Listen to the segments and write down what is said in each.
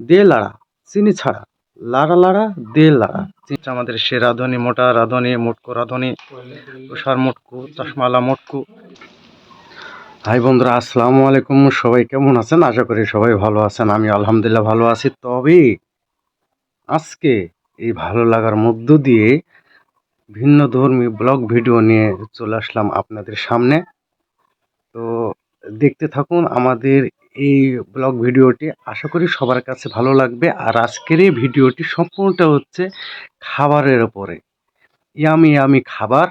দে লাড়া, চিনি ছাড়া। লাড়া লাড়া, দে লাড়া। আমাদের সে রাঁধুনি, মোটা রাঁধুনি, মোটকো রাঁধুনি, তুষার মোটকু, চশমালা মোটকু। হাই বন্ধুরা, আসসালামু আলাইকুম। সবাই কেমন আছেন? আশা করি সবাই ভালো আছেন। আমি আলহামদুলিল্লাহ ভালো আছি। তবে আজকে এই ভালো লাগার মধ্য দিয়ে ভিন্ন ধর্মী ব্লগ ভিডিও নিয়ে চলে আসলাম আপনাদের সামনে। তো দেখতে থাকুন আমাদের এই ব্লগ ভিডিওটি আশা করি সবার কাছে ভালো লাগবে। আর আজকের এই ভিডিওটি সম্পূর্ণটা হচ্ছে খাবারের ওপরে ইয়ামি ইয়ামি খাবার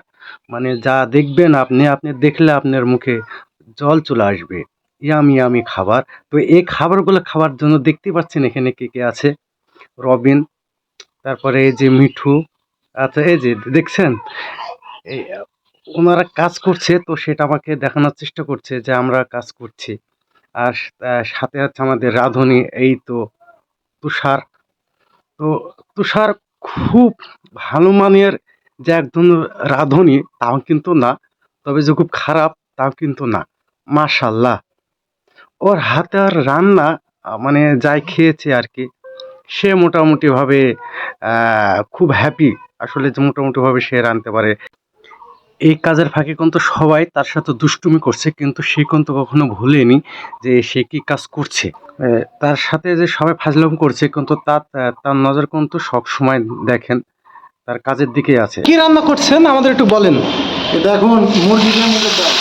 মানে যা দেখবেন আপনি আপনি দেখলে আপনার মুখে জল চলে আসবে। ইয়ামি ইয়ামি খাবার। তো এই খাবারগুলো খাওয়ার জন্য দেখতে পাচ্ছেন এখানে কে কে আছে? রবিন, তারপরে এই যে মিঠু আচ্ছা এই যে দেখছেন? ওনারা কাজ করছে, তো সেটা আমাকে দেখানোর চেষ্টা করছে যে আমরা কাজ করছি। আর সাথে আছে আমাদের রাঁধুনি, এই তো তুষার। তো তুষার খুব ভালো মানের যে একজন রাঁধুনি, তাও কিন্তু না। তবে যে খুব খারাপ, তাও কিন্তু না। মাশাল্লাহ। ওর হাতের রান্না মানে যাই খেয়েছে আর কি, সে মোটামুটিভাবে খুব হ্যাপি আসলে যে মোটামুটিভাবে সে রাঁধতে পারে। এই কাজের ফাঁকে কিন্তু সবাই তার সাথে দুষ্টুমি করছে কিন্তু সে কিন্তু কখনো ভুলেনি যে সে কি কাজ করছে। তার সাথে যে সবাই ফাজলাম করছে কিন্তু তার তার নজর কিন্তু সব সময় দেখেন তার কাজের দিকে আছে। কি রান্না করছেন? আমাদের একটু বলেন। দেখুন মুরগিদের মুখের ডাল।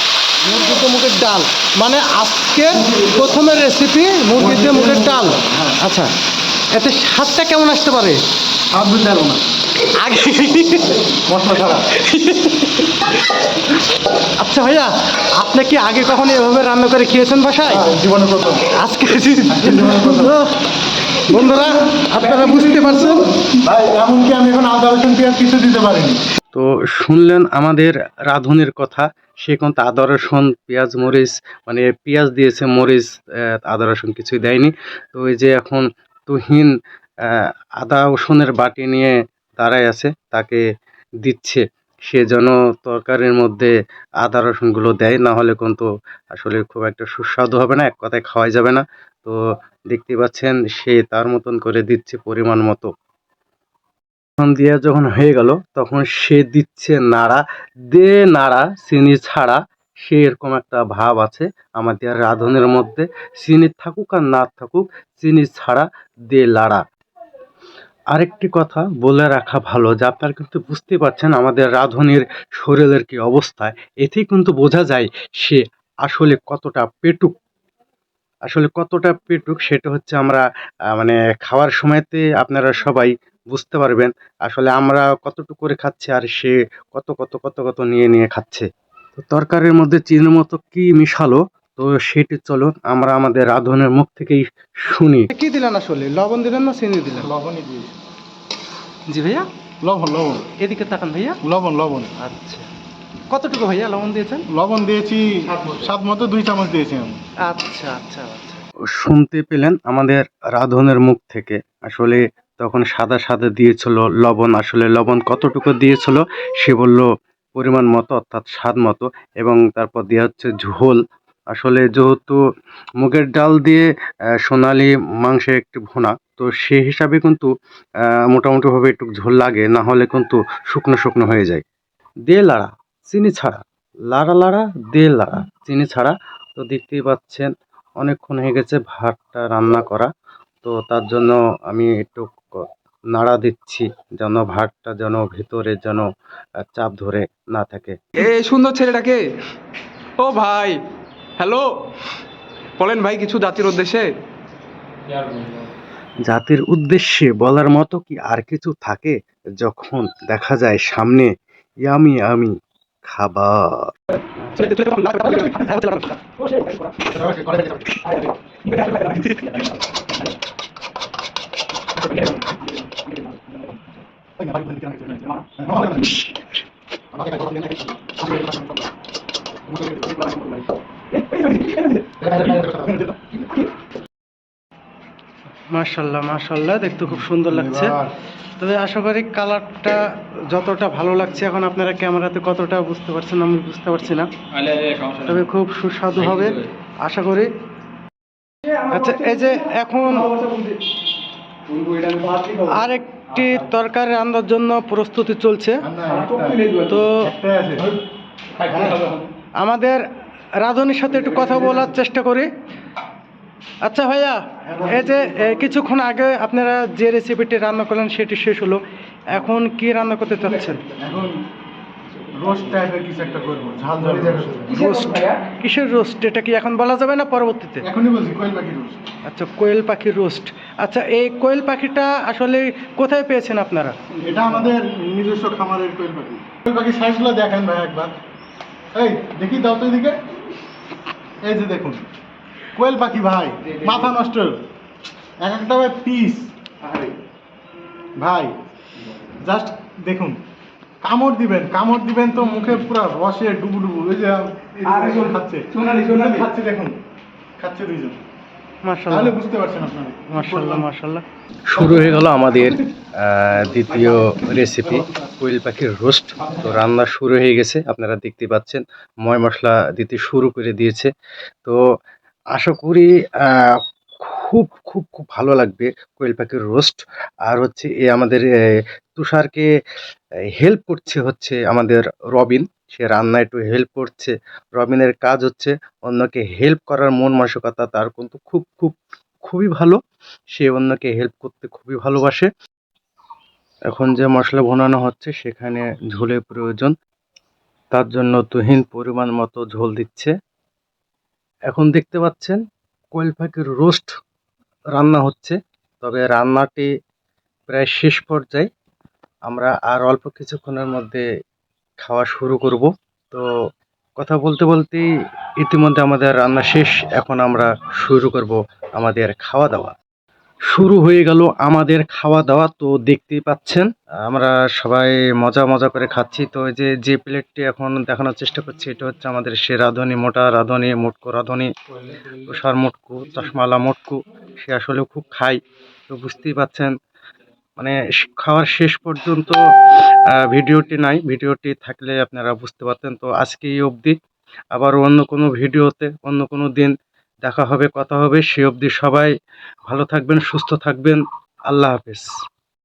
মুরগিতে মুখের ডাল। মানে আজকে প্রথমের রেসিপি মুরগিতে মুখের ডাল। আচ্ছা। এতে স্বাদটা কেমন আসতে পারে? না। আগে মশলা ছাড়া। আচ্ছা ভাইয়া আপনি কি আগে কখনো এভাবে রান্না করে খেয়েছেন বাসায়? হ্যাঁ, জীবনে প্রথম। আজকে বন্ধুরা আপনারা বুঝতে পারছেন? ভাই এমনকি আমি এখন আদা রসুন পেঁয়াজ কিছু দিতে পারিনি। তো শুনলেন আমাদের রাঁধুনির কথা সে কিন্তু আদা রসুন পেঁয়াজ মরিচ মানে পেঁয়াজ দিয়েছে মরিচ আদা রসুন কিছুই দেয়নি। তো এই যে এখন তুহিন আদা রসুনের বাটি নিয়ে দাঁড়ায় আছে, তাকে দিচ্ছে। সে যেন তরকারির মধ্যে আদা রসুনগুলো দেয়, না হলে কিন্তু আসলে খুব একটা সুস্বাদু হবে না, এক কথায় খাওয়াই যাবে না। তো দেখতে পাচ্ছেন, সে তার মতন করে দিচ্ছে পরিমাণ মতো। দিয়ে যখন হয়ে গেল, তখন সে দিচ্ছে নাড়া। দে নাড়া, চিনি ছাড়া সে এরকম একটা ভাব আছে আমাদের রাঁধুনের মধ্যে। চিনি থাকুক আর না থাকুক, চিনি ছাড়া দে লাড়া। আরেকটি কথা বলে রাখা ভালো যে আপনারা কিন্তু বুঝতে পারছেন আমাদের রাঁধুনির শরীরের কি অবস্থা। এতেই কিন্তু বোঝা যায় সে আসলে কতটা পেটুক। আসলে কতটা পেটুক সেটা হচ্ছে আমরা মানে খাওয়ার সময়তে আপনারা সবাই বুঝতে পারবেন আসলে আমরা কতটুকু করে খাচ্ছি আর সে কত কত কত কত নিয়ে নিয়ে খাচ্ছে। তরকারির মধ্যে চিনির মতো কি মিশালো? তো সেটি চলো আমরা আমাদের রাধনের মুখ থেকেই শুনি। কি দিলেন আসলে? লবণ দিলেন না চিনি দিলেন? লবণই দিয়েছি জি ভাইয়া? লবণ লবণ। এদিকে তাকান ভাইয়া। লবণ লবণ। আচ্ছা। কতটুকু ভাইয়া লবণ দিয়েছেন? লবণ দিয়েছি স্বাদ মতো দুই চামচ দিয়েছি আমি। আচ্ছা আচ্ছা আচ্ছা। শুনতে পেলেন আমাদের রাধনের মুখ থেকে। আসলে তখন সাদা সাদা দিয়েছিল লবণ। আসলে লবণ কতটুকু দিয়েছিল সে বলল পরিমাণ মতো, অর্থাৎ স্বাদ মতো এবং তারপর দেওয়া হচ্ছে ঝোল। আসলে যেহেতু মুগের ডাল দিয়ে সোনালি মাংসের একটি ভুনা, তো সেই হিসাবে কিন্তু মোটামুটিভাবে একটু ঝোল লাগে, না হলে কিন্তু শুকনো শুকনো হয়ে যায়। দে লাড়া, চিনি ছাড়া। লাড়া লাড়া, দে লাড়া, চিনি ছাড়া। তো দেখতেই পাচ্ছেন, অনেকক্ষণ হয়ে গেছে ভাতটা রান্না করা। তো তার জন্য আমি একটু নাড়া দিচ্ছি যেন ভাতটা যেন ভেতরে যেন চাপ ধরে না থাকে এই সুন্দর ছেলেটাকে ও ভাই হ্যালো বলেন ভাই কিছু জাতির উদ্দেশ্যে জাতির উদ্দেশ্যে বলার মতো কি আর কিছু থাকে যখন দেখা যায় সামনে ইয়ামি আমি খাবার মাশাল্লাহ মাশাল্লাহ দেখতে খুব সুন্দর লাগছে। তবে আশা করি কালারটা যতটা ভালো লাগছে এখন আপনারা ক্যামেরাতে কতটা বুঝতে পারছেন আমি বুঝতে পারছি না। তবে খুব সুস্বাদু হবে। আশা করি। আচ্ছা এই যে এখন আরেকটি তরকারি রান্নার জন্য প্রস্তুতি চলছে। তো আমাদের রাঁধুনির সাথে একটু কথা বলার চেষ্টা করি। আচ্ছা ভাইয়া এই যে কিছুক্ষণ আগে আপনারা যে রেসিপিটি রান্না করলেন সেটি শেষ হলো। এখন কি রান্না করতে চাচ্ছেন? একটা কিসের রোস্ট? এটা কি এখন বলা যাবে না পরবর্তীতে? এখনই কোয়েল পাখি আচ্ছা কোয়েল পাখির রোস্ট। আচ্ছা এই কোয়েল পাখিটা আসলে কোথায় পেয়েছেন আপনারা? এটা আমাদের নিজস্ব খামারের কোয়েল পাখি। কোয়েল পাখির সাইজগুলো দেখেন ভাই একবার। এই দেখি দাও তো এদিকে। এই যে দেখুন। কোয়েল পাখি ভাই মাথা নষ্ট। এক একটা ভাই পিস। ভাই জাস্ট দেখুন। কামড় দিবেন কামড় দিবেন তো মুখে পুরো রসে ডুবু ডুবু ওই যে দুজন খাচ্ছে। খাচ্ছে দেখুন। খাচ্ছে দুইজন। তাহলে বুঝতে পারছেন আপনারা। মার্শাল্লাহ মার্শাল্লাহ শুরু হয়ে গেল আমাদের দ্বিতীয় রেসিপি কোয়েল পাখির রোস্ট তো রান্না শুরু হয়ে গেছে আপনারা দেখতে পাচ্ছেন ময় মশলা দিতে শুরু করে দিয়েছে। তো আশা করি আহ, খুব খুব খুব ভালো লাগবে কোয়েল পাখির রোস্ট আর হচ্ছে এ আমাদের তুষারকে হেল্প করছে হচ্ছে আমাদের রবিন। সে রান্না একটু হেল্প করছে। রবিনের কাজ হচ্ছে অন্যকে হেল্প করার মন মানসিকতা তার কিন্তু খুব খুব, খুবই ভালো। সে অন্যকে হেল্প করতে খুবই ভালোবাসে। এখন যে মশলা ভোনানো হচ্ছে সেখানে ঝোলের প্রয়োজন। তার জন্য তুহিন পরিমাণ মতো ঝোল দিচ্ছে। এখন দেখতে পাচ্ছেন কোয়েল পাখির রোস্ট রান্না হচ্ছে। তবে রান্নাটি প্রায় শেষ পর্যায়ে। আমরা আর অল্প কিছুক্ষণের মধ্যে খাওয়া শুরু করব। তো কথা বলতে বলতেই ইতিমধ্যে আমাদের রান্না শেষ। এখন আমরা শুরু করব আমাদের খাওয়া দাওয়া। শুরু হয়ে গেল আমাদের খাওয়া দাওয়া। তো দেখতেই পাচ্ছেন, আমরা সবাই মজা মজা করে খাচ্ছি। তো যে যে প্লেটটি এখন দেখানোর চেষ্টা করছি, এটা হচ্ছে আমাদের সে রাঁধুনি, মোটা রাঁধুনি, মোটকো রাঁধুনি, তুষার মোটকু, চশমালা মোটকু। সে আসলে খুব খাই তো বুঝতেই পাচ্ছেন মানে খাওয়ার শেষ পর্যন্ত ভিডিওটি নাই। ভিডিওটি থাকলে আপনারা বুঝতে পারতেন। তো আজকে এই অবধি। আবার অন্য কোনো ভিডিওতে, অন্য কোনো দিন দেখা হবে, কথা হবে, সে অবধি সবাই ভালো থাকবেন, সুস্থ থাকবেন। আল্লাহ হাফেজ।